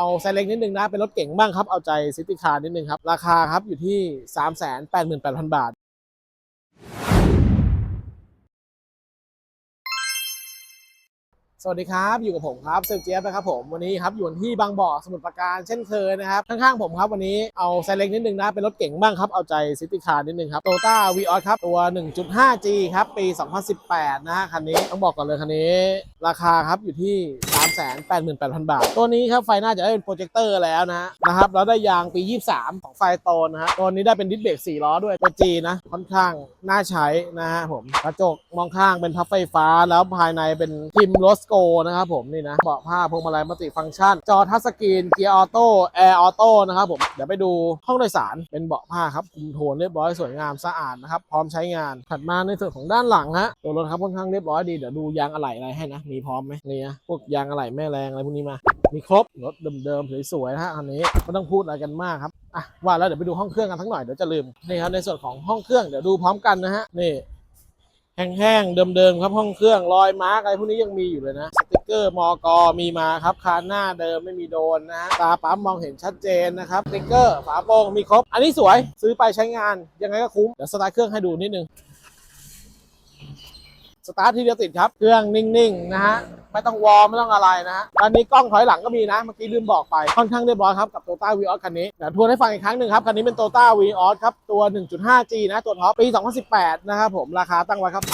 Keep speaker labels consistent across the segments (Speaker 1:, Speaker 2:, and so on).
Speaker 1: เอาไซเล็กนิดนึงนะ เป็นรถเก๋งบ้างครับ เอาใจซิตี้คาร์นิดนึงครับ ราคาครับอยู่ที่ 388,000 บาทสวัสดีครับ อยู่กับผมครับเซลเจียบนะครับผมวันนี้ครับอยู่ที่บางบ่อสมุทรปราการเช่นเคยนะครับ ข้างๆผมครับวันนี้เอาไซเล็กนิดนึงนะ เป็นรถเก๋งบ้างครับ เอาใจซิตี้คาร์นิดนึงครับโตต้าวีออสครับ ตัว 1.5G ครับ ปี 2018 นะฮะคันนี้ต้องบอกก่อนเลยคันนี้ ราคาครับอยู่ที่ 388,000 บาท ตัวนี้ครับไฟหน้าจะได้เป็นโปรเจคเตอร์แล้วนะฮะนะครับแล้วได้ยางปี 23 ของไฟโตนนะฮะตัวนี้ได้เป็นดิสเบรก4ล้อด้วยตัว G นะค่อนข้างน่าใช้นะฮะผมกระจกมองข้างเป็นพับไฟฟ้าแล้วภายในเป็นพิมพ์โรสโกนะครับผมนี่นะเบาะผ้าพวงมาลัยมัลติฟังก์ชัน จอทัชสกรีนเกียร์ออโต้แอร์ออโต้นะครับผมเดี๋ยวไปดูห้องโดยสารเป็นเบาะผ้าครับคุมโทนเรียบร้อยสวยงามสะอาดนะครับพร้อมใช้งานถัดมาในส่วนของด้านหลังฮะตัวรถครับค่อนข้างเรียบร้อยดีเดี๋ยวดูยางอะไหล่อะไรให้นะมีพร้อมไหมนี่นะพวกยางอะไหล่แม่แรงอะไรพวกนี้มา มีครบรถเดิมๆสวยๆนะฮะอันนี้ไม่ต้องพูดอะไรกันมากครับอะว่าแล้วเดี๋ยวไปดูห้องเครื่องกันทั้งหน่อยเดี๋ยวจะลืมนี่ครับในส่วนของห้องเครื่องเดี๋ยวดูพร้อมกันนะฮะนี่แห้งๆเดิมๆครับห้องเครื่องรอยมาร์กอะไรพวกนี้ยังมีอยู่เลยนะสติกเกอร์มอกมีมาครับคานหน้าเดิมไม่มีโดนนะฮะตาปั๊มมองเห็นชัดเจนนะครับสติกเกอร์ฝาโปร่งมีครบ อันนี้สวยซื้อไปใช้งานยังไงก็คุ้มเดี๋ยวสตาร์ทเครื่องให้ดูนิดนึง สตาร์ททีเดียวติดครับ เครื่องนิ่งๆนะฮะไม่ต้องวอร์มไม่ต้องอะไรนะฮะอันนี้กล้องถอยหลังก็มีนะ เมื่อกี้ลืมบอกไป ค่อนข้างเรียบร้อยครับกับโตต้าวีออสคันนี้เดี๋ยวทวนให้ฟังอีกครั้งหนึ่งครับ คันนี้เป็นโตต้าวีออสครับ ตัว 1.5G นะตัวท็อปปี 2018 นะครับผมราคาตั้งไว้ครับ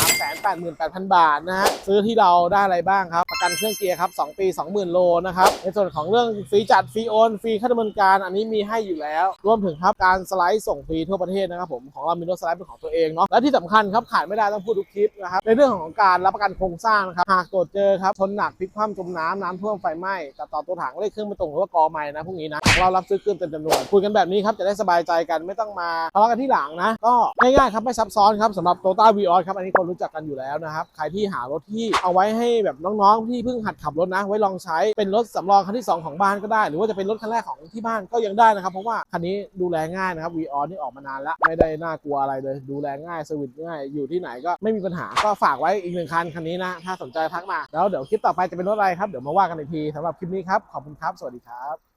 Speaker 1: 388,000 บาทนะฮะซื้อที่เราได้อะไรบ้างครับ กันเครื่องเกียร์ครับ 2 ปี 20,000 โลนะครับ ในส่วนของเรื่องฟรีจัดฟรีโอนฟรีค่าดำเนินการอันนี้มีให้อยู่แล้ว รวมถึงครับการสไลด์ส่งฟรีทั่วประเทศนะครับผมของเรามีรถสไลด์เป็นของตัวเองเนาะและที่สำคัญครับขาดไม่ได้ต้องพูดทุกคลิปนะครับในเรื่องของการรับประกันโครงสร้างนะครับหากตรวจเจอครับชนหนักพลิกคว่ำจมน้ำน้ำท่วมไฟไหม้ตัดต่อตัวถังเลขเครื่องไม่ตรงหรือว่ากอใหม่นะพวกนี้นะเรารับซื้อเกินเต็มจำนวนคุยกันแบบนี้ครับจะได้สบายใจกันไม่ต้องมาทะเลาะกันที่หลังนะก็ง่ายๆครับไม่ซับซ้อนครับสำหรับโตต้าวีออสครับอันนี้คนรู้จักกันอยู่แล้วนะครับใครที่หารถที่เอาไว้ให้แบบน้องๆที่ี่เพิ่งหัดขับรถนะ ไว้ลองใช้เป็นรถสำรองคันที่สองของบ้านก็ได้ หรือว่าจะเป็นรถคันแรกของที่บ้านก็ยังได้นะครับ เพราะว่าคันนี้ดูแลง่ายนะครับวีออนี่ออกมานานแล้วไม่ได้น่ากลัวอะไรเลย ดูแลง่ายสวิตง่ายอยู่ที่ไหนก็ไม่มีปัญหาก็ฝากไว้อีกหนึ่งคันคันนี้นะ ถ้าสนใจทักมาแล้วเดี๋ยวคลิปต่อไปจะเป็นรถอะไรครับเดี๋ยวมาว่ากันอีกทีสำหรับคลิปนี้ครับขอบคุณครับ สวัสดีครับ